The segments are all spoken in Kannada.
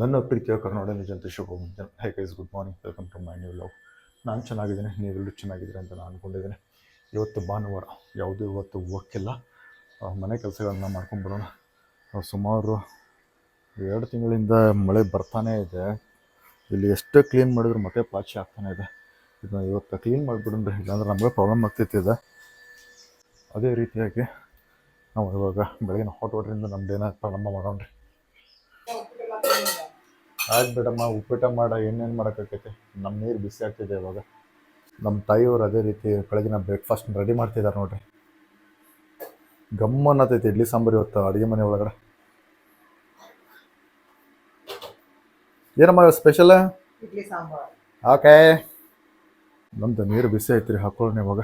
ನನ್ನ ಪ್ರೀತಿಯ ಕರ್ನಾಟಕ ನಿಜಂತ ಶುಭ hi guys good morning welcome to my new vlog ನಾನು ಚೆನ್ನಾಗಿದ್ದೀನಿ, ನೀವೆಲ್ಲರೂ ಚೆನ್ನಾಗಿದ್ದೀರಿ ಅಂತ ನಾನು ಅಂದ್ಕೊಂಡಿದ್ದೀನಿ ಇವತ್ತು ಭಾನುವಾರ, ಯಾವುದೇ ಇವತ್ತು ವರ್ಕಿಲ್ಲ ಮನೆ ಕೆಲಸಗಳನ್ನ ಮಾಡ್ಕೊಂಡ್ಬರೋಣ ಸುಮಾರು ಎರಡು ತಿಂಗಳಿಂದ ಮಳೆ ಬರ್ತಾನೇ ಇದೆ. ಇಲ್ಲಿ ಎಷ್ಟು ಕ್ಲೀನ್ ಮಾಡಿದ್ರು ಮತ್ತೆ ಪಾಚಿ ಆಗ್ತಾನೆ ಇದೆ. ಇದನ್ನ ಇವತ್ತು ಕ್ಲೀನ್ ಮಾಡಿಬಿಡೋಣ ಇಲ್ಲಾಂದ್ರೆ ನಮಗೆ ಪ್ರಾಬ್ಲಮ್ ಆಗ್ತೈತಿ ಇದು. ಅದೇ ರೀತಿಯಾಗಿ ನಾವು ಇವಾಗ ಬೆಳಗಿನ ಹಾಟ್ ವಾಟ್ರಿಂದ ಏನಾದ್ರು ಪ್ರಾರಂಭ ಮಾಡೋಣ್ರಿ. ಆಯ್ತು ಬಿಡಮ್ಮ ಉಪ್ಪಿಟ ಮಾಡ ಏನೇನು ಮಾಡೋಕ್ಕಾಗೈತೆ? ನಮ್ಮ ನೀರು ಬಿಸಿ ಆಗ್ತಿದೆ ಇವಾಗ. ನಮ್ಮ ತಾಯಿಯವರು ಅದೇ ರೀತಿ ಬೆಳಗಿನ ಬ್ರೇಕ್ಫಾಸ್ಟ್ ರೆಡಿ ಮಾಡ್ತಿದ್ದಾರೆ ನೋಡ್ರಿ. ಗಮ್ಮನ್ ಆತೈತೆ ಇಡ್ಲಿ ಸಾಂಬಾರು ಇವತ್ತು ಅಡುಗೆ ಮನೆ ಒಳಗಡೆ. ಏನಮ್ಮ ಸ್ಪೆಷಲ್ ಇಡ್ಲಿ ಸಾಂಬಾರ್. ಓಕೆ ನಮ್ದು ನೀರು ಬಿಸಿ ಐತ್ರಿ ಹಾಕೊಳ್ಳೋಣ ಇವಾಗ.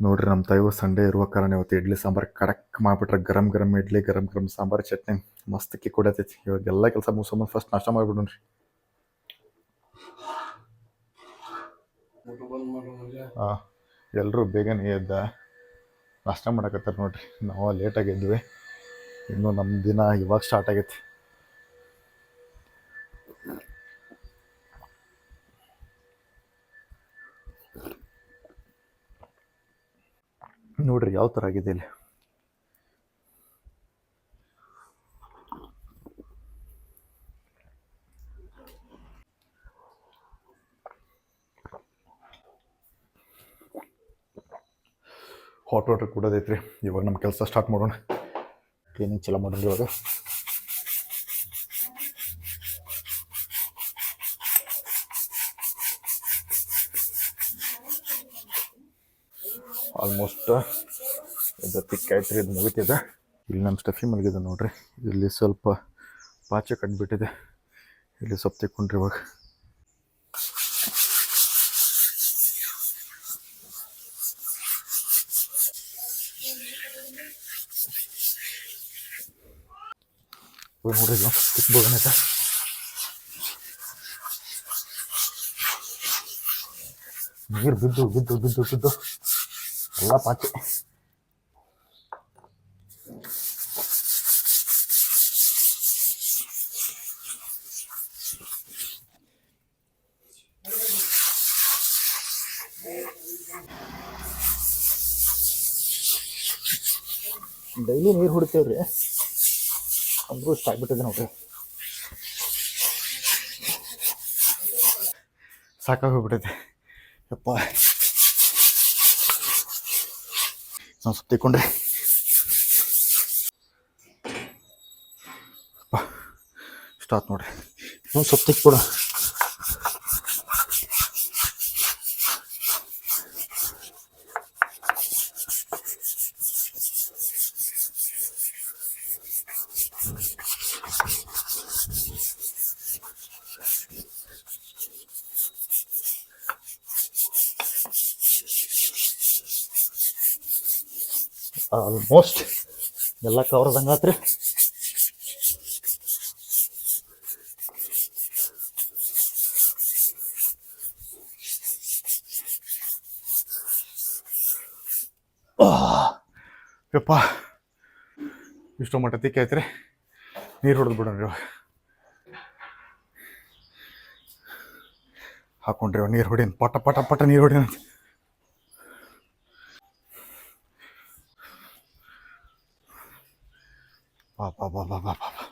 ನೋಡ್ರಿ ನಮ್ಮ ತಾಯಿಗೂ ಸಂಡೇ ಇರುವ ಕಾರಣ ಇವತ್ತು ಇಡ್ಲಿ ಸಾಂಬಾರು ಕಡಕ್ ಮಾಡಿಬಿಟ್ರೆ ಗರಂ ಗರಂ ಇಡ್ಲಿ, ಗರಂ ಗರಂ ಸಾಂಬಾರು, ಚಟ್ನಿ ಮಸ್ತ್ ಕಿ ಕೊಡತೈತಿ ಇವಾಗ ಎಲ್ಲ ಕೆಲಸ ಮುಗಿಸ್ಕೊಂಬಂದು ಫಸ್ಟ್ ನಾಷ್ಟ ಮಾಡಿಬಿಡೋಣ್ರಿ ಹಾಂ ಎಲ್ಲರೂ ಬೇಗನೆ ಎದ್ದ ನಾಷ್ಟ ಮಾಡಕತ್ತಾರ ನೋಡ್ರಿ. ನಾವು ಲೇಟಾಗಿ ಎದ್ವಿ. ಇನ್ನು ನಮ್ಮ ದಿನ ಇವಾಗ ಸ್ಟಾರ್ಟ್ ಆಗೈತಿ. ನೋಡ್ರಿ ಯಾವ ಥರ ಆಗಿದೆ ಇಲ್ಲಿ. ಹಾಟ್ ವಾಟರ್ ಕುಡೋದೈತ್ರಿ ಇವಾಗ ನಮ್ಮ ಕೆಲಸ ಸ್ಟಾರ್ಟ್ ಮಾಡೋಣ. ಕ್ಲೀನಿಂಗ್ ಚಲೋ ಮಾಡೋಣ ಇವಾಗ. ಆಲ್ಮೋಸ್ಟ್ ಇದು ತಿಕ್ ಐತ್ರಿ ಇದು ಮುಗಿತಿದೆ. ಇಲ್ಲಿ ನಮ್ಮ ಸ್ಟಫಿ ಮಲಗಿದೆ ನೋಡ್ರಿ. ಇಲ್ಲಿ ಸ್ವಲ್ಪ ಪಾಚೆ ಕಟ್ಬಿಟ್ಟಿದೆ. ಇಲ್ಲಿ ಸೊಪ್ಪು ತಿಕ್ಕೊಂಡ್ರಿ ಇವಾಗ. ತಿಕ್ಬೋದನೈತೆ ನೀರು ಬಿದ್ದು ಬಿದ್ದು ಬಿದ್ದು ಬಿದ್ದು. ಎಲ್ಲ ಪಾಚಿ ಡೈಲಿ ನೀರು ಹೊಡಿತೇವ್ರಿ ಅಂದ್ರೂ ಇಷ್ಟ ಆಗ್ಬಿಟ್ಟಿದೆ ನೋಡ್ರಿ ಸಾಕಾಗೋಗ್ಬಿಟ್ಟೈತೆ ಯಪ್ಪ ನಾವು ಸ್ವಲ್ಪ ತಿಕ್ಕೊಂಡ್ರೆ ಸ್ಟಾರ್ಟ್ ನೋಡ್ರಿ ಇನ್ನೊಂದು ಸ್ವಲ್ಪ ತಿಕ್ಬಿಡ ಆಲ್ಮೋಸ್ಟ್ ಎಲ್ಲ ಕವರ್ದಂಗೆ ಆತ್ರಿ. ಯಪ್ಪ. ಇಷ್ಟು ಮಟ್ಟ ತಿಕ್ಕಿ ಐತ್ರಿ ನೀರು ಹೊಡೆದು ಬಿಡೋಣ ಹಾಕೊಂಡ್ರಿ ನೀರು ಹೊಡಿನ್ ಪಟ ಪಟ ಪಟ ನೀರು ಹೊಡಿನ ಬಾ ಬಾ ಬಾ ಬಾ ಬಾ ಬಾ.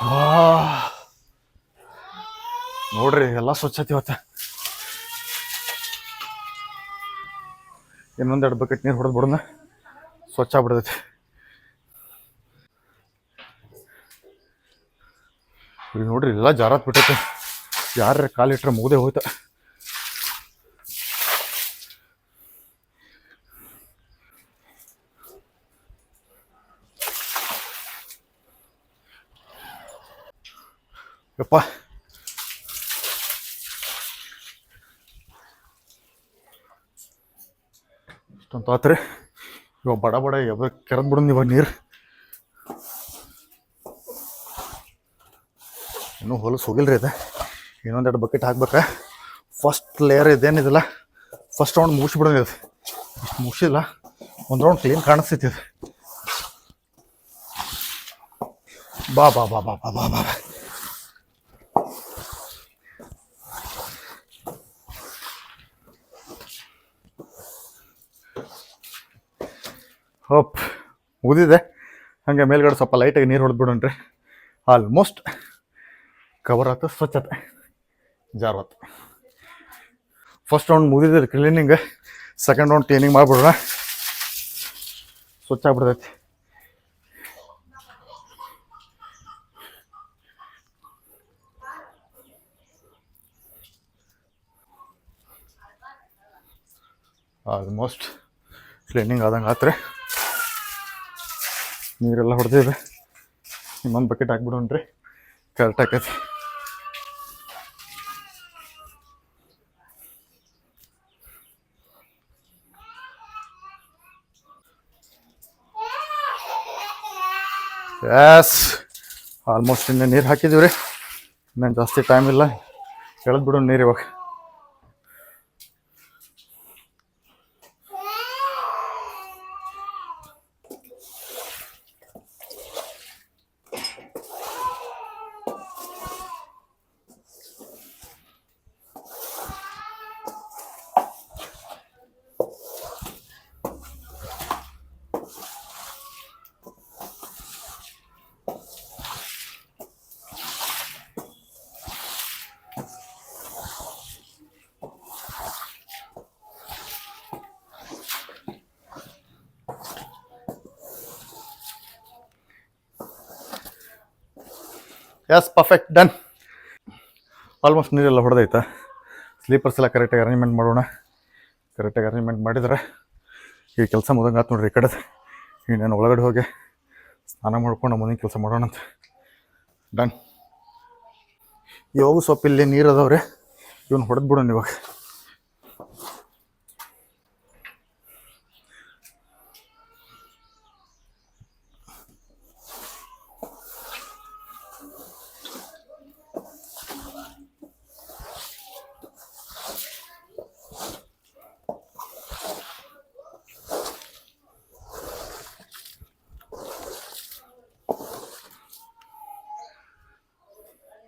ಆ. ನೋಡ್ರಿ, ಎಲ್ಲ ಸ್ವಚ್ಛತೆ ಇವತ್ತ. ಇನ್ನೊಂದೆರಡು ಬಕೆಟ್ ನೀರು ಹೊಡೆದು ಬಿಡೋಣ. ಸ್ವಚ್ಛ ಆಗ್ಬಿಡ್ತೈತಿ. ಇಲ್ಲಿ ನೋಡ್ರಿ, ಎಲ್ಲ ಜಾರತ್ ಬಿಟ್ಟೈತೆ. ಯಾರ ಕಾಲಿಟ್ರೆ ಮುಗ್ದೆ ಹೋಯ್ತ. ಯಪ್ಪ. ಇಷ್ಟೊಂದು ಆತ್ರಿ ಇವಾಗ ಬಡ ಬಡ ಯಾವ ಕೆರೆದ್ ಬಿಡೋಣ ಇವಾಗ ನೀರು. ಇನ್ನೂ ಹೊಲಸು ಹೋಗಿಲ್ರಿ ಇದು ಇನ್ನೊಂದೆರಡು ಬಕೆಟ್ ಹಾಕ್ಬೇಕಾ ಫಸ್ಟ್ ಲೇಯರ್ ಇದೇನಿದಿಲ್ಲ ಫಸ್ಟ್ ರೌಂಡ್ ಮುಗಿಸ್ಬಿಡೋದು ಇದು. ಇಷ್ಟು ಮುಗಿಸಿಲ್ಲ. ಒಂದು ರೌಂಡ್ ಕ್ಲೀನ್ ಕಾಣಿಸ್ತೈತಿ ಇದು. ಬಾ ಬಾ ಬಾ ಬಾ ಬಾ ಬಾ ಬಾ. ಹೋಪ್ ಮುಗಿದಿದೆ. ಹಾಗೆ ಮೇಲ್ಗಡೆ ಸ್ವಲ್ಪ ಲೈಟಾಗಿ ನೀರು ಹೊಡೆದ್ಬಿಡೋಣ್ರಿ ಆಲ್ಮೋಸ್ಟ್ ಕವರ್ ಆಯ್ತು ಸ್ವಚ್ಛತೆ ಜಾರ್ವತ್ತು ಫಸ್ಟ್ ರೌಂಡ್ ಮುಗಿದಿದೆ ಕ್ಲೀನಿಂಗ್ ಸೆಕೆಂಡ್ ರೌಂಡ್ ಕ್ಲೀನಿಂಗ್ ಮಾಡ್ಬಿಡೋಣ. ಸ್ವಚ್ಛ ಆಗ್ಬಿಡ್ತೈತಿ. ಆಲ್ಮೋಸ್ಟ್ ಕ್ಲೀನಿಂಗ್ ಆದಂಗೆ ಆತ್ರಿ. ನೀರೆಲ್ಲ ಹೊಡೆದಿದೆ. ಇನ್ನೊಂದು ಬಕೆಟ್ ಹಾಕ್ಬಿಡೋಣ್ರಿ. ಕರೆಕ್ಟ್ ಆಕೈತಿ ಎಸ್ ಆಲ್ಮೋಸ್ಟ್ ಇನ್ನೇ ನೀರು ಹಾಕಿದ್ದೀವಿ ರೀ ಇನ್ನೇನು ಜಾಸ್ತಿ ಟೈಮ್ ಇಲ್ಲ. ಎಳೆದು ಬಿಡೋಣ ನೀರು ಇವಾಗ. ಎಸ್ ಪರ್ಫೆಕ್ಟ್ ಡನ್ ಆಲ್ಮೋಸ್ಟ್ ನೀರೆಲ್ಲ ಹೊಡೆದೈತೆ. ಸ್ಲೀಪರ್ಸ್ ಎಲ್ಲ ಕರೆಕ್ಟಾಗಿ ಅರೇಂಜ್ಮೆಂಟ್ ಮಾಡೋಣ. ಕರೆಕ್ಟಾಗಿ ಅರೇಂಜ್ಮೆಂಟ್ ಮಾಡಿದ್ರೆ ಈ ಕೆಲಸ ಮುದಂಗೆ ಆತು ನೋಡ್ರಿ ಈ ಕಡೆದು. ಈಗ ನಾನು ಒಳಗಡೆ ಹೋಗಿ ಸ್ನಾನ ಮಾಡ್ಕೊಂಡು ಮುಂದಿನ ಕೆಲಸ ಮಾಡೋಣ ಅಂತ. ಡನ್ ಇವಾಗ ಸ್ವಲ್ಪ ಇಲ್ಲಿ ನೀರು ಅದಾವ್ರಿ. ಇವನು ಹೊಡೆದು ಬಿಡೋಣ ಇವಾಗ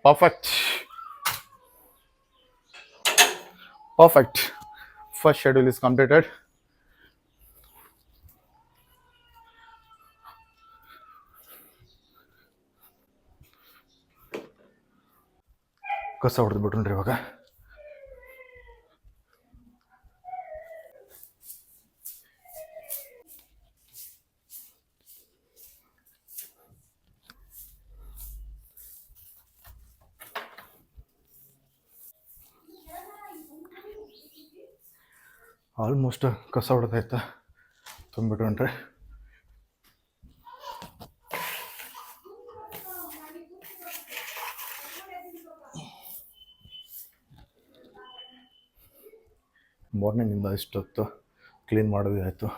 perfect perfect first schedule is completed ಕಸ ಹೊಡೆದು ಬಿಟ್ರಿ ಇವಾಗ. ಆಲ್ಮೋಸ್ಟ್ ಕಸ ಹೊಡೆದೈತೆ ತುಂಬಿಟ್ಕೊಂಡ್ರೆ ಮಾರ್ನಿಂಗಿಂದ ಇಷ್ಟೊತ್ತು ಕ್ಲೀನ್ ಮಾಡೋದೇ ಆಯಿತು.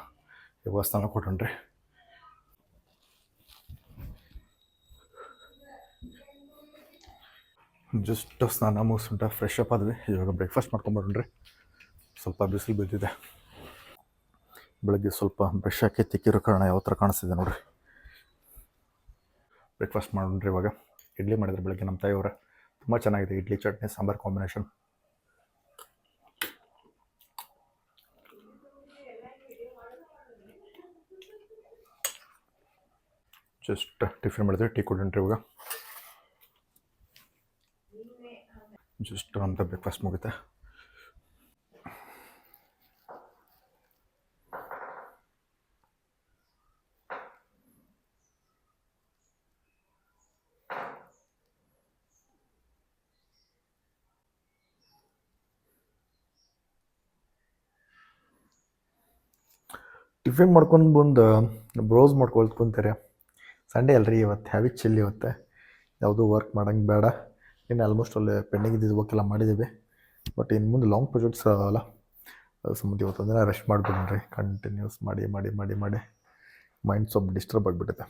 ಇವಾಗ ಸ್ನಾನ ಜಸ್ಟ್ ಸ್ನಾನ ಮುಗಿಸ್ಕೊಂಡ ಫ್ರೆಶ್ ಅಪ್ ಆದ್ವಿ. ಇವಾಗ ಬ್ರೇಕ್ಫಾಸ್ಟ್ ಮಾಡ್ಕೊಂಬಿಡ್ರಿ ಸ್ವಲ್ಪ ಬಿಸಿಲು ಬಿದ್ದಿದೆ. ಬೆಳಗ್ಗೆ ಸ್ವಲ್ಪ ಬ್ರಷ್ ಹಾಕಿ ತಿಕ್ಕಿರೋ ಕಾರಣ ಯಾವ ಥರ ಕಾಣಿಸ್ತಿದೆ ನೋಡ್ರಿ. ಬ್ರೇಕ್ಫಾಸ್ಟ್ ಮಾಡೋಣ್ರಿ ಇವಾಗ. ಇಡ್ಲಿ ಮಾಡಿದ್ರೆ ಬೆಳಗ್ಗೆ ನಮ್ಮ ತಾಯಿಯವರ. ತುಂಬ ಚೆನ್ನಾಗಿದೆ idli, chutney, sambar combination just tiffin ಮಾಡಿದ್ರೆ ಟೀ ಕೊಡೋಣ್ರಿ ಇವಾಗ. ಜಸ್ಟ್ ಅಂತ ಬ್ರೇಕ್ಫಾಸ್ಟ್ ಮುಗುತ್ತೆ ಟಿಫಿನ್ ಮಾಡ್ಕೊಂಡು ಬಂದು ಬ್ರೌಸ್ ಮಾಡ್ಕೊಳ್ತ ಕುಂತಾರೆ. ಸಂಡೇ ಅಲ್ರಿ ಇವತ್ತು ಹ್ಯಾವಿ ಚಿಲ್ಲಿ ಇವತ್ತು. ಯಾವುದೂ ವರ್ಕ್ ಮಾಡೋಂಗೆ ಬೇಡ. ಇನ್ನು ಆಲ್ಮೋಸ್ಟ್ ಅಲ್ಲಿ ಪೆಂಡಿಂಗ್ ಇದ್ದಿದ್ದು ವರ್ಕ್ ಎಲ್ಲ ಮಾಡಿದ್ದೀವಿ ಬಟ್ ಇನ್ನು ಮುಂದೆ ಲಾಂಗ್ ಪ್ರಾಜೆಕ್ಟ್ಸ್ ಅಲ್ಲ. ಅದು ಸಂಬಂಧ ಇವತ್ತು ಒಂದಿನ ರೆಸ್ಟ್ ಮಾಡಿಬಿಡ್ರಿ ಕಂಟಿನ್ಯೂಸ್ ಮಾಡಿ ಮಾಡಿ ಮಾಡಿ ಮಾಡಿ. ಮೈಂಡ್ ಸ್ವಲ್ಪ ಡಿಸ್ಟರ್ಬ್ ಆಗಿಬಿಟ್ಟಿದೆ.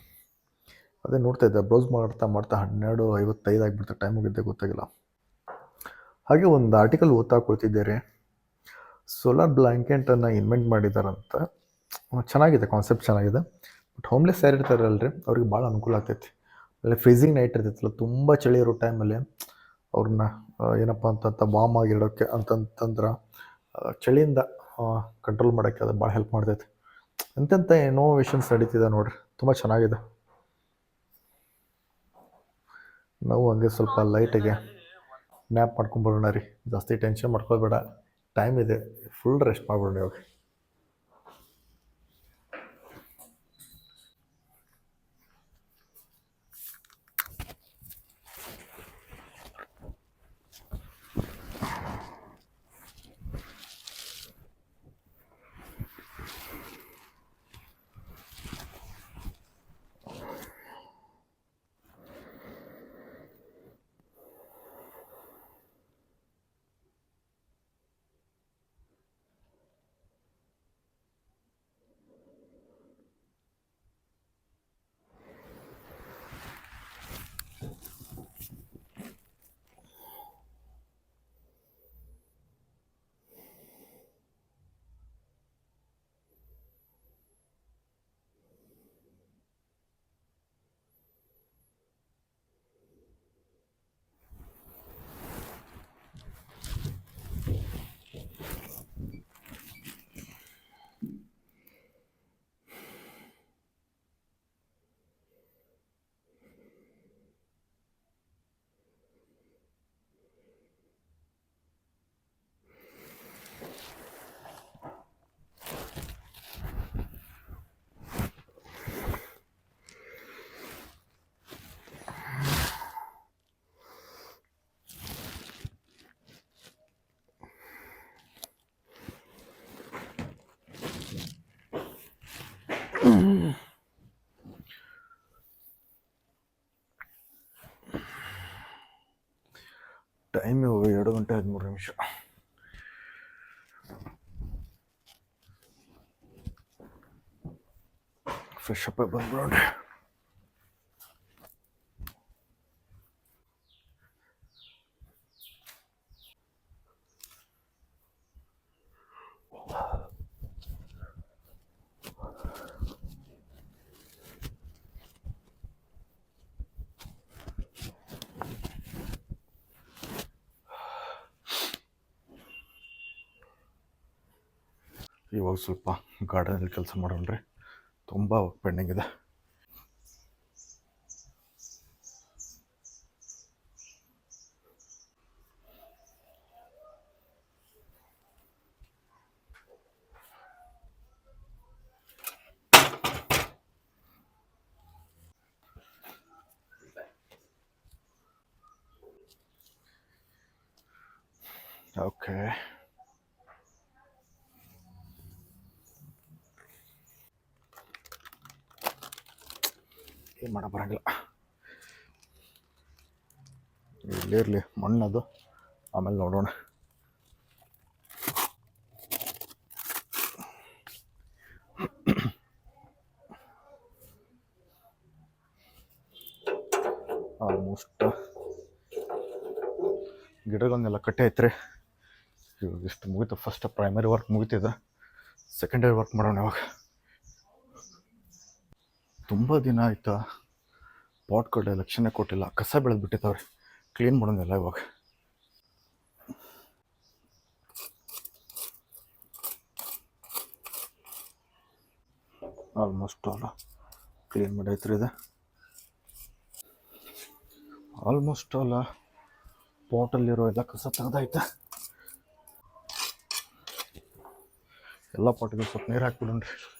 ಅದೇ ನೋಡ್ತಾ ಇದ್ದೆ ಬ್ರೌಸ್ ಮಾಡ್ತಾ ಮಾಡ್ತಾ ಹನ್ನೆರಡು ಐವತ್ತೈದು ಆಗಿಬಿಡ್ತು. ಟೈಮ್ ಹೋಗಿದ್ದೆ ಗೊತ್ತಾಗಿಲ್ಲ. ಹಾಗೆ ಒಂದು ಆರ್ಟಿಕಲ್ ಓದ್ತಾ ಕೊಡ್ತಿದ್ದೆ ರೀ ಸೋಲಾರ್ ಬ್ಲ್ಯಾಂಕೆಟನ್ನು ಇನ್ವೆಂಟ್ ಮಾಡಿದಾರಂತ. ಚೆನ್ನಾಗಿದೆ ಕಾನ್ಸೆಪ್ಟ್ ಚೆನ್ನಾಗಿದೆ. ಬಟ್ ಹೋಮ್ಲೆಸ್ ಯಾರು ಇರ್ತಾರಲ್ರಿ? ಅವ್ರಿಗೆ ಭಾಳ ಅನುಕೂಲ ಆಗ್ತೈತಿ. ಅಲ್ಲಿ ಫ್ರೀಸಿಂಗ್ ನೈಟ್ ಇರ್ತೈತಲ್ಲ, ತುಂಬ ಚಳಿ ಇರೋ ಟೈಮಲ್ಲಿ ಅವ್ರನ್ನ ಏನಪ್ಪ ಅಂತಂತ ವಾಮ್ ಆಗಿಡೋಕ್ಕೆ ಅಂತಂತಂದ್ರೆ ಚಳಿಯಿಂದ ಕಂಟ್ರೋಲ್ ಮಾಡೋಕ್ಕೆ ಅದು ಭಾಳ ಹೆಲ್ಪ್ ಮಾಡ್ತೈತಿ. ಎಂತೆಂಥ ಇನೋವೇಷನ್ಸ್ ನಡೀತಿದೆ ನೋಡ್ರಿ. ತುಂಬ ಚೆನ್ನಾಗಿದೆ. ನಾವು ಹಂಗೆ ಸ್ವಲ್ಪ ಲೈಟಿಗೆ ನ್ಯಾಪ್ ಮಾಡ್ಕೊಂಬರೋಣ ರೀ. ಜಾಸ್ತಿ ಟೆನ್ಷನ್ ಮಾಡ್ಕೊಳ್ಬೇಡ ಟೈಮ್ ಇದೆ. ಫುಲ್ ರೆಸ್ಟ್ ಮಾಡ್ಬಿಡೋಣ ಇವಾಗ. ಟೈಮ್ ಇವಾಗ ಎರಡು ಗಂಟೆ ಹದಿಮೂರು ನಿಮಿಷ. ಫ್ರೆಶ್ ಅಪ್ ಬಂದ್ಬಿಡೋಣ. ಇವಾಗ ಸ್ವಲ್ಪ ಗಾರ್ಡನಲ್ಲಿ ಕೆಲಸ ಮಾಡೋಣ್ರಿ ತುಂಬ ಪೆಂಡಿಂಗ್ ಇದೆ. ಓಕೆ ಮಾಡೋ ಬರಂಗಿಲ್ಲ. ಇಲ್ಲೇ ಇರಲಿ. ಮಣ್ಣದು. ಆಮೇಲೆ ನೋಡೋಣ. ಆಲ್ಮೋಸ್ಟ್ ಗಿಡಗಳನ್ನೆಲ್ಲ ಕಟ್ಟೆ ಐತ್ರಿ. ಇವಾಗ ಇಷ್ಟು ಮುಗೀತು. ಫಸ್ಟ್ ಪ್ರೈಮರಿ ವರ್ಕ್ ಮುಗೀತಿದೆ ಸೆಕೆಂಡರಿ ವರ್ಕ್ ಮಾಡೋಣ ಇವಾಗ. ತುಂಬ ದಿನ ಆಯ್ತಾ? ಪಾಟ್ ಕಡೆ ಲಕ್ಷಣ ಕೊಟ್ಟಿಲ್ಲ. ಕಸ ಬೆಳೆದು ಬಿಟ್ಟಿತ್ತವ್ರೆ ಕ್ಲೀನ್ ಮಾಡೋಂಗಿಲ್ಲ ಇವಾಗ. Almost all. ಕ್ಲೀನ್ ಮಾಡೈತ್ರಿ ಇದು. Almost all. ಪಾಟಲ್ಲಿರೋ ಎಲ್ಲ ಕಸ ತೆಗ್ದಾಯ್ತ? ಎಲ್ಲ ಪಾಟಿಗೆ ಸ್ವಲ್ಪ ನೀರು ಹಾಕ್ಬಿಡೋಣ್ರಿ.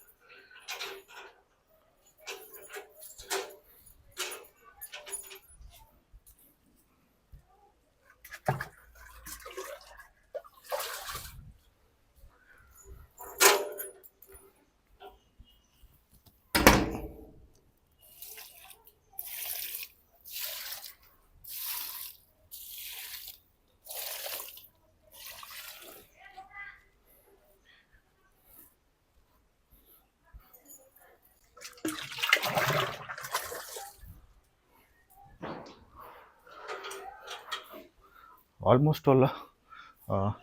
ಆಲ್ಮೋಸ್ಟ್ ಅಲ್ಲ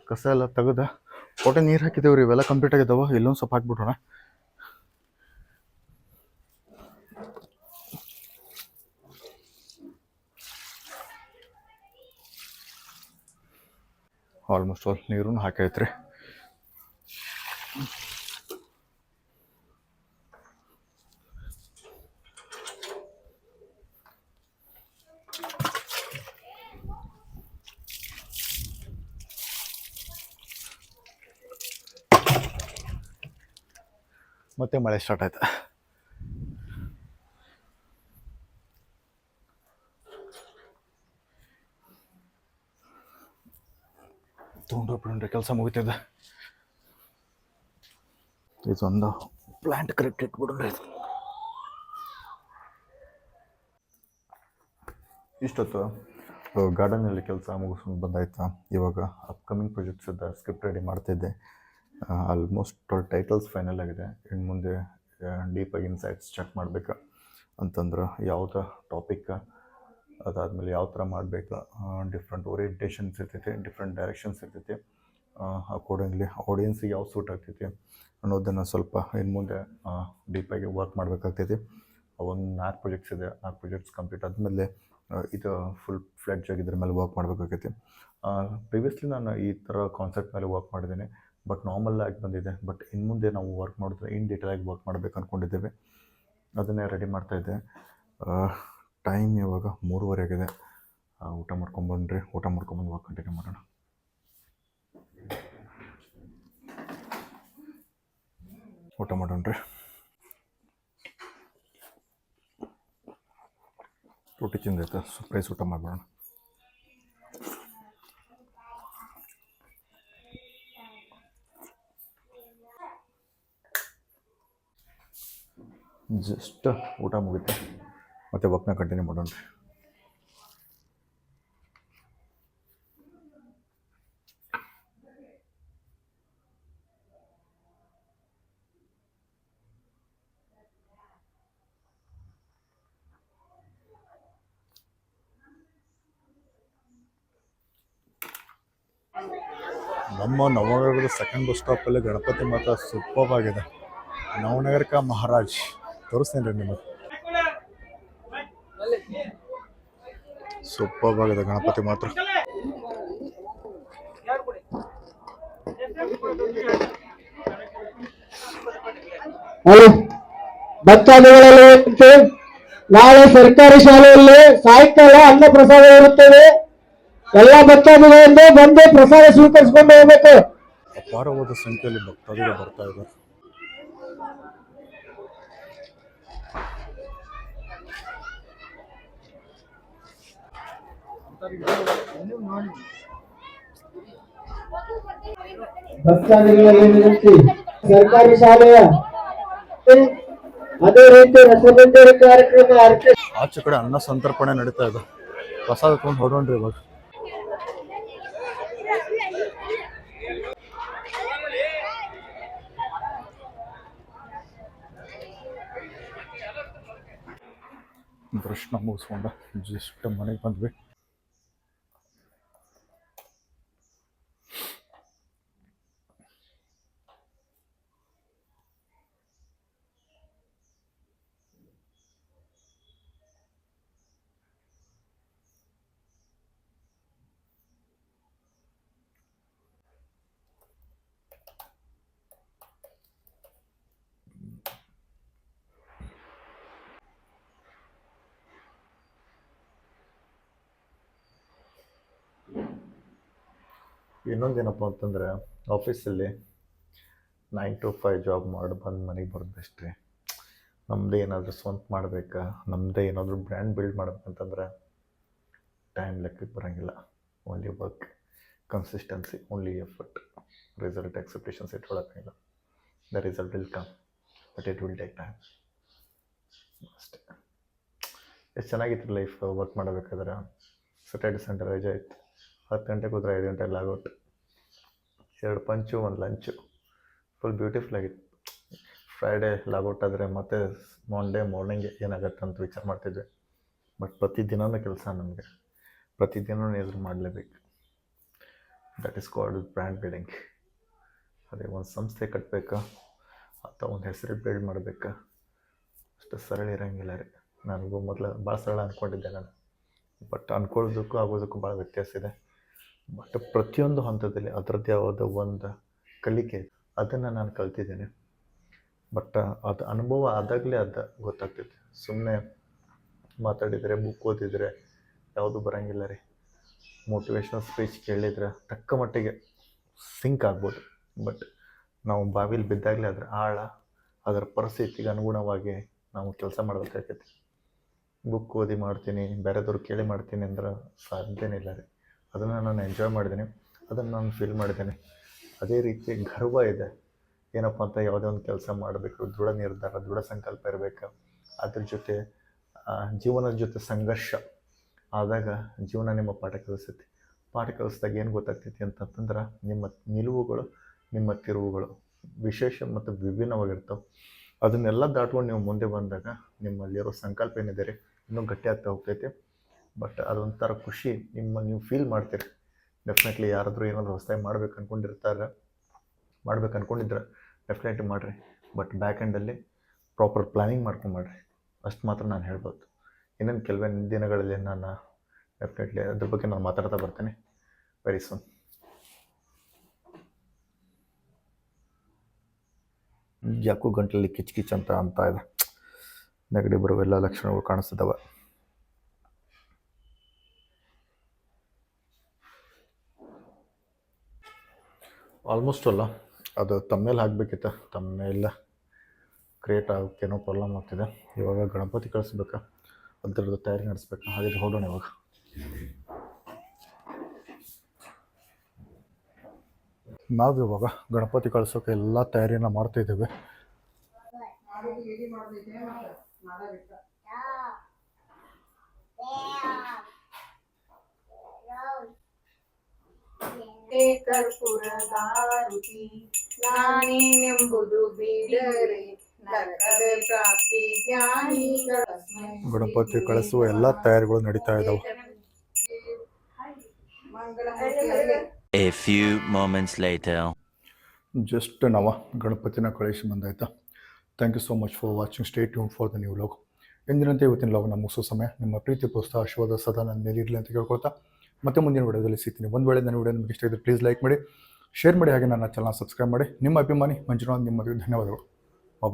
ಕಸ ಎಲ್ಲ ತೆಗೆದ ಒಟ್ಟೆ ನೀರು ಹಾಕಿದ್ದೇವೆ ರೀ ಇವೆಲ್ಲ ಕಂಪ್ಲೀಟ್ ಆಗಿದ್ದಾವ, ಇಲ್ಲೊಂದು ಸ್ವಲ್ಪ ಹಾಕ್ಬಿಟ್ರೋಣ ಆಲ್ಮೋಸ್ಟ್ ಆಲ್ ನೀರು ಹಾಕೈತ್ರಿ. ಮತ್ತೆ ಮಳೆ ಸ್ಟಾರ್ಟ್ ಆಯ್ತು. ತೊಗೊಂಡ್ರೆ ಬಿಡ್ರಿ, ಕೆಲಸ ಮುಗಿತಿದೆ. ಇದೊಂದು ಪ್ಲ್ಯಾಂಟ್ ಕರೆಕ್ಟ್ ಇಟ್ಬಿಡ್ರಿ ಇದು. ಇಷ್ಟೊತ್ತು ಗಾರ್ಡನಲ್ಲಿ ಕೆಲಸ ಮುಗಿಸ್ಕೊಂಡು ಬಂದಾಯ್ತಾ? ಇವಾಗ ಅಪ್ಕಮಿಂಗ್ ಪ್ರಾಜೆಕ್ಟ್ಸ್ ಇದ್ದ ಸ್ಕ್ರಿಪ್ಟ್ ರೆಡಿ ಮಾಡ್ತಿದ್ದೆ. ಆಲ್ಮೋಸ್ಟ್ ಟೈಟಲ್ಸ್ ಫೈನಲ್ ಆಗಿದೆ. ಇನ್ನು ಮುಂದೆ ಡೀಪಾಗಿ ಇನ್ಸೈಟ್ಸ್ ಚೆಕ್ ಮಾಡಬೇಕು ಅಂತಂದ್ರೆ ಯಾವ್ದು ಟಾಪಿಕ್ ಅದಾದಮೇಲೆ ಯಾವ ಥರ ಮಾಡಬೇಕು ಡಿಫ್ರೆಂಟ್ ಓರಿಯೆಂಟೇಷನ್ಸ್ ಇರ್ತೈತಿ ಡಿಫ್ರೆಂಟ್ ಡೈರೆಕ್ಷನ್ಸ್ ಇರ್ತೈತಿ ಅಕಾರ್ಡಿಂಗ್ಲಿ ಆಡಿಯನ್ಸಿಗೆ ಯಾವ ಸೂಟ್ ಆಗ್ತೈತಿ ಅನ್ನೋದನ್ನು ಸ್ವಲ್ಪ ಇನ್ನು ಮುಂದೆ ಡೀಪಾಗಿ ವರ್ಕ್ ಮಾಡಬೇಕಾಗ್ತೈತಿ. ಒಂದು ನಾಲ್ಕು ಪ್ರಾಜೆಕ್ಟ್ಸ್ ಇದೆ ನಾಲ್ಕು ಪ್ರಾಜೆಕ್ಟ್ಸ್ ಕಂಪ್ಲೀಟ್ ಆದಮೇಲೆ ಇದು ಫುಲ್ ಫ್ಲೆಡ್ಜ್ ಆಗಿದ್ರ ಮೇಲೆ ವರ್ಕ್ ಮಾಡಬೇಕಾಗೈತಿ ಪ್ರಿವಿಯಸ್ಲಿ ನಾನು ಈ ಥರ ಕಾನ್ಸೆಪ್ಟ್ ಮೇಲೆ ವರ್ಕ್ ಮಾಡಿದ್ದೀನಿ. ಬಟ್ ನಾರ್ಮಲ್ ಆಗಿ ಬಂದಿದೆ. ಬಟ್ ಇನ್ನು ಮುಂದೆ ನಾವು ವರ್ಕ್ ಮಾಡಿದ್ರೆ ಇನ್ ಡೀಟೇಲ್ ಆಗಿ ವರ್ಕ್ ಮಾಡಬೇಕು ಅಂದ್ಕೊಂಡಿದ್ದೇವೆ ಅದನ್ನೇ ರೆಡಿ ಮಾಡ್ತಾಯಿದ್ದೆ ಟೈಮ್ ಇವಾಗ ಮೂರುವರೆ ಆಗಿದೆ. ಊಟ ಮಾಡ್ಕೊಂಬಂದ್ರಿ ಊಟ ಮಾಡ್ಕೊಂಬಂದು ವರ್ಕ್ ಕಂಟಿನ್ಯೂ ಮಾಡೋಣ. ಊಟ ಮಾಡೋಣ್ರಿ. ರೊಟ್ಟಿ ತಿಂದೈತೆ ಸರ್ಪ್ರೈಸ್ ಊಟ ಮಾಡ್ಬೋಣ ಜಸ್ಟ್ ಊಟ ಮುಗಿತೆ. ಮತ್ತೆ ವರ್ಕ್ನ ಕಂಟಿನ್ಯೂ ಮಾಡೋಣ. ನಮ್ಮ ನವನಗರದ ಸೆಕೆಂಡ್ ಬಸ್ ಸ್ಟಾಪಲ್ಲಿ ಗಣಪತಿ ಮಾತ್ರ ಸೂಪರ್ ಆಗಿದೆ. ನವನಗರಕ ಮಹಾರಾಜ್. ತೋರಿಸ್ತೇನೆ ರೀ ನಿಮಗೆ. ಸೂಪರ್ ಆಗಿದೆ ಗಣಪತಿ ಮಾತ್ರ. ಭಕ್ತಾದಿಗಳಲ್ಲಿ. ನಾಳೆ ಸರ್ಕಾರಿ ಶಾಲೆಯಲ್ಲಿ ಸಾಯಂಕಾಲ ಅನ್ನ ಪ್ರಸಾದ ಇರುತ್ತದೆ. ಎಲ್ಲ ಭಕ್ತಾದಿಗಳಿಂದ ಬಂದು ಪ್ರಸಾದ ಸ್ವೀಕರಿಸಿಕೊಂಡು ಹೋಗ್ಬೇಕು. ಅಪಾರವಾದ ಸಂಖ್ಯೆಯಲ್ಲಿ ಭಕ್ತಾದಿಗಳು ಬರ್ತಾ ಇದ್ದಾರೆ. ಭಕ್ತಾದಿಗಳಲ್ಲಿ ವಿನಂತಿ ಸರ್ಕಾರಿ ಶಾಲೆಯ? ಅದೇ ರೀತಿ ರಸಬಂದರಿ ಕಾರ್ಯಕ್ರಮ ಆಚೆ ಕಡೆ ಅನ್ನ ಸಂತರ್ಪಣೆ ನಡೀತಾ ಇದೆ. ಪ್ರಸಾದ ತಗೊಂಡು ಹೊಡೋಣ್ರಿ ಇವಾಗ. ದರ್ಶನ ಮುಗಿಸ್ಕೊಂಡ, ಜಸ್ಟ್ ಮನೆಗೆ ಬಂದ್ವಿ. ಇನ್ನೊಂದೇನಪ್ಪ ಅಂತಂದರೆ ಆಫೀಸಲ್ಲಿ ನೈನ್ ಟು ಫೈವ್ ಜಾಬ್ ಮಾಡಿ, ಬಂದು ಮನೆಗೆ ಬರೋದು ಬೆಸ್ಟ್ ರೀ ನಮ್ಮದೇ ಏನಾದರೂ ಸ್ವಂತ ಮಾಡಬೇಕಾ? ನಮ್ಮದೇ ಏನಾದರೂ ಬ್ರ್ಯಾಂಡ್ ಬಿಲ್ಡ್ ಮಾಡ್ಬೇಕಂತಂದ್ರೆ ಟೈಮ್ ಲೆಕ್ಕಕ್ಕೆ ಬರೋಂಗಿಲ್ಲ. Only work consistency only effort result expectations ಇಟ್ಕೊಳ್ಳೋಕ್ಕಾಗಿಲ್ಲ the result will come but it will take time ಅಷ್ಟೇ. ಎಷ್ಟು ಚೆನ್ನಾಗಿತ್ತು ಲೈಫ್ ವರ್ಕ್ ಮಾಡಬೇಕಾದ್ರೆ? ಸ್ಯಾಟರ್ಡೆ ಸಂಡೇ ರಜೆ ಇತ್ತು ಹತ್ತು ಗಂಟೆಗೆ ಹೋದ್ರೆ ಐದು ಗಂಟೆ ಲಾಗೌಟ್ ಎರಡು ಪಂಚು, ಒಂದು ಲಂಚು. ಫುಲ್ ಬ್ಯೂಟಿಫುಲ್ ಆಗಿತ್ತು ಫ್ರೈಡೇ ಲಾಗೌಟ್ ಆದರೆ ಮತ್ತೆ ಮಂಡೇ ಮಾರ್ನಿಂಗ್ ಏನಾಗುತ್ತೆ ಅಂತ ವಿಚಾರ ಮಾಡ್ತಿದ್ವಿ. ಬಟ್ ಪ್ರತಿದಿನವೂ ಕೆಲಸ ನಮಗೆ. ಪ್ರತಿದಿನ ಎದುರು ಮಾಡಲೇಬೇಕು. That is called brand building ಅದೇ ಒಂದು ಸಂಸ್ಥೆ ಕಟ್ಟಬೇಕಾ ಅಥವಾ ಒಂದು ಹೆಸರು ಬಿಲ್ಡ್ ಮಾಡಬೇಕಾ? ಅಷ್ಟು ಸರಳ ಇರೋಂಗಿಲ್ಲ ರೀ. ನನಗೂ ಮೊದಲು ಭಾಳ ಸರಳ ಅಂದ್ಕೊಂಡಿದ್ದೆ ನಾನು. ಬಟ್ ಅಂದ್ಕೊಳ್ಳೋದಕ್ಕೂ ಆಗೋದಕ್ಕೂ ಭಾಳ ವ್ಯತ್ಯಾಸ ಇದೆ. ಬಟ್ ಪ್ರತಿಯೊಂದು ಹಂತದಲ್ಲಿ ಅದರದ್ದೇ ಆದ ಒಂದು ಕಲಿಕೆ ಅದನ್ನು ನಾನು ಕಲ್ತಿದ್ದೇನೆ. ಬಟ್ ಅದು ಅನುಭವ ಆದಾಗಲೇ ಅದು ಗೊತ್ತಾಗ್ತೈತೆ. ಸುಮ್ಮನೆ ಮಾತಾಡಿದರೆ ಬುಕ್ ಓದಿದರೆ ಯಾವುದು ಬರೋಂಗಿಲ್ಲ ರೀ. ಮೋಟಿವೇಶ್ನಲ್ ಸ್ಪೀಚ್ ಕೇಳಿದ್ರೆ ತಕ್ಕ ಮಟ್ಟಿಗೆ ಸಿಂಕ್ ಆಗ್ಬೋದು. ಬಟ್ ನಾವು ಬಾವಿಲಿ ಬಿದ್ದಾಗಲೇ ಅದರ ಆಳ, ಅದರ ಪರಿಸ್ಥಿತಿಗೆ ಅನುಗುಣವಾಗಿ ನಾವು ಕೆಲಸ ಮಾಡಬೇಕಾಗೈತಿ ಬುಕ್ ಓದಿ ಮಾಡ್ತೀನಿ, ಬೇರೆದವ್ರು ಕೇಳಿ ಮಾಡ್ತೀನಿ ಅಂದ್ರೆ ಸಾಧ್ಯನೇ ಇಲ್ಲ ರೀ. ಅದನ್ನು ನಾನು ಎಂಜಾಯ್ ಮಾಡಿದ್ದೀನಿ ಅದನ್ನು ನಾನು ಫೀಲ್ ಮಾಡಿದ್ದೀನಿ ಅದೇ ರೀತಿ ಗರ್ವ ಇದೆ. ಏನಪ್ಪ ಅಂತ ಯಾವುದೇ ಒಂದು ಕೆಲಸ ಮಾಡಬೇಕು, ದೃಢ ನಿರ್ಧಾರ, ದೃಢ ಸಂಕಲ್ಪ ಇರಬೇಕು. ಅದ್ರ ಜೊತೆ ಜೀವನದ ಜೊತೆ ಸಂಘರ್ಷ ಆದಾಗ ಜೀವನ ನಿಮ್ಮ ಪಾಠ ಕಲಿಸುತ್ತೆ. ಪಾಠ ಕಲಿಸಿದಾಗ ಏನು ಗೊತ್ತಾಗ್ತೈತಿ ಅಂತಂತಂದ್ರೆ ನಿಮ್ಮ ನಿಲುವುಗಳು, ನಿಮ್ಮ ತಿರುವುಗಳು ವಿಶೇಷ ಮತ್ತು ವಿಭಿನ್ನವಾಗಿರ್ತವೆ. ಅದನ್ನೆಲ್ಲ ದಾಟ್ಕೊಂಡು ನೀವು ಮುಂದೆ ಬಂದಾಗ ನಿಮ್ಮಲ್ಲಿರೋ ಸಂಕಲ್ಪ ಏನಿದೆ ಇನ್ನೂ ಗಟ್ಟಿ ಆಗ್ತಾ ಹೋಗ್ತೈತಿ. ಬಟ್ ಅದೊಂಥರ ಖುಷಿ. ನಿಮ್ಮ ನೀವು ಫೀಲ್ ಮಾಡ್ತೀರಿ. ಡೆಫಿನೆಟ್ಲಿ ಯಾರಾದರೂ ಏನಾದರೂ ಹೊಸದಾಗಿ ಮಾಡ್ಬೇಕು ಅಂದ್ಕೊಂಡಿರ್ತಾರೆ ಮಾಡ್ಬೇಕು ಅಂದ್ಕೊಂಡಿದ್ರೆ ಡೆಫಿನೆಟ್ಲಿ ಮಾಡಿರಿ. ಬಟ್ ಬ್ಯಾಕ್ ಎಂಡಲ್ಲಿ ಪ್ರಾಪರ್ ಪ್ಲ್ಯಾನಿಂಗ್ ಮಾಡ್ಕೊಂಡು ಮಾಡಿರಿ. ಅಷ್ಟು ಮಾತ್ರ ನಾನು ಹೇಳ್ಬೋದು. ಇನ್ನೊಂದು ಕೆಲವೇ ದಿನಗಳಲ್ಲಿ ನಾನು ಡೆಫಿನೆಟ್ಲಿ ಅದ್ರ ಬಗ್ಗೆ ನಾನು ಮಾತಾಡ್ತಾ ಬರ್ತೇನೆ. ವೆರಿ ಸೂನ್ ಯಾಕೋ ಗಂಟಲಲ್ಲಿ ಕಿಚ್ ಕಿಚ್ ಅಂತ ಅಂತ ಇದೆ. ನೆಗಡಿ ಬರುವ ಎಲ್ಲ ಲಕ್ಷಣಗಳು ಕಾಣಿಸ್ತಿದ್ದಾವೆ ಆಲ್ಮೋಸ್ಟ್ ಅಲ್ಲ. ಅದು ತಮ್ಮೇಲೆ ಹಾಕಬೇಕಿತ್ತು. ತಮ್ಮೇಲೆ ಕ್ರಿಯೇಟ್ ಆಗೋಕ್ಕೇನೋ ಪ್ರಾಬ್ಲಮ್ ಆಗ್ತಿದೆ. ಇವಾಗ ಗಣಪತಿ ಕಳಿಸ್ಬೇಕಾ. ಅದರದ್ದು ತಯಾರಿ ನಡೆಸ್ಬೇಕು. ಹಾಗೆ ಹೊಡೋಣ ಇವಾಗ. ನಾವು ಇವಾಗ ಗಣಪತಿ ಕಳಿಸೋಕೆ ಎಲ್ಲ ತಯಾರಿನ ಮಾಡ್ತಾ ಇದ್ದೇವೆ. ಹೇ ಕರ್ಪುರದಾರುತಿ ನಾನೇನೆಂಬುದು ಬೀಡರೆ ನರಕದ ಪ್ರಾಪ್ತಿ ಜ್ಞಾನಿಗಳ ಗಣಪತಿ ಕಳಿಸುವ ಎಲ್ಲ ತಯಾರಿಗಳು ನಡೀತಾ ಇದ್ದಾವೆ a few few moments later. Just ನಾವ ಗಣಪತಿನ ಕಳಿಸಿ ಬಂದಾಯ್ತಾ? Thank you so much for watching stay tune for the new log ಎಂದಿನಂತೆ ಇವತ್ತಿನ ಲಾಗ್ ನಮ್ಮ ಮುಗಿಸೋ ಸಮಯ. ನಿಮ್ಮ ಪ್ರೀತಿ ಪ್ರೋತ್ಸಾಹ ಆಶೀರ್ವಾದ ಸದಾ ನನ್ನ ಮೇಲೆ ಇರಲಿ ಅಂತ ಕೇಳ್ಕೊಳ್ತಾ. ಮತ್ತೆ ಮುಂದಿನ ವಿಡಿಯೋದಲ್ಲಿ ಸಿಗ್ತೀನಿ. ಒಂದು ವೇಳೆ ನನ್ನ ವಿಡಿಯೋ ನಿಮಗೆ ಇಷ್ಟ ಇದ್ದರೆ ಪ್ಲೀಸ್ ಲೈಕ್ ಮಾಡಿ ಶೇರ್ ಮಾಡಿ, ಹಾಗೆ ನನ್ನ ಚಾನಲ್ ಸಬ್ಸ್ಕ್ರೈಬ್ ಮಾಡಿ. ನಿಮ್ಮ ಅಭಿಮಾನಿ ಮಂಜುನಾಥ್, ನಿಮ್ಮ ಧನ್ಯವಾದಗಳು.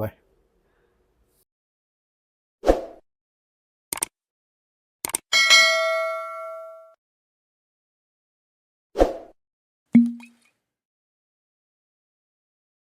ಬಾಯ್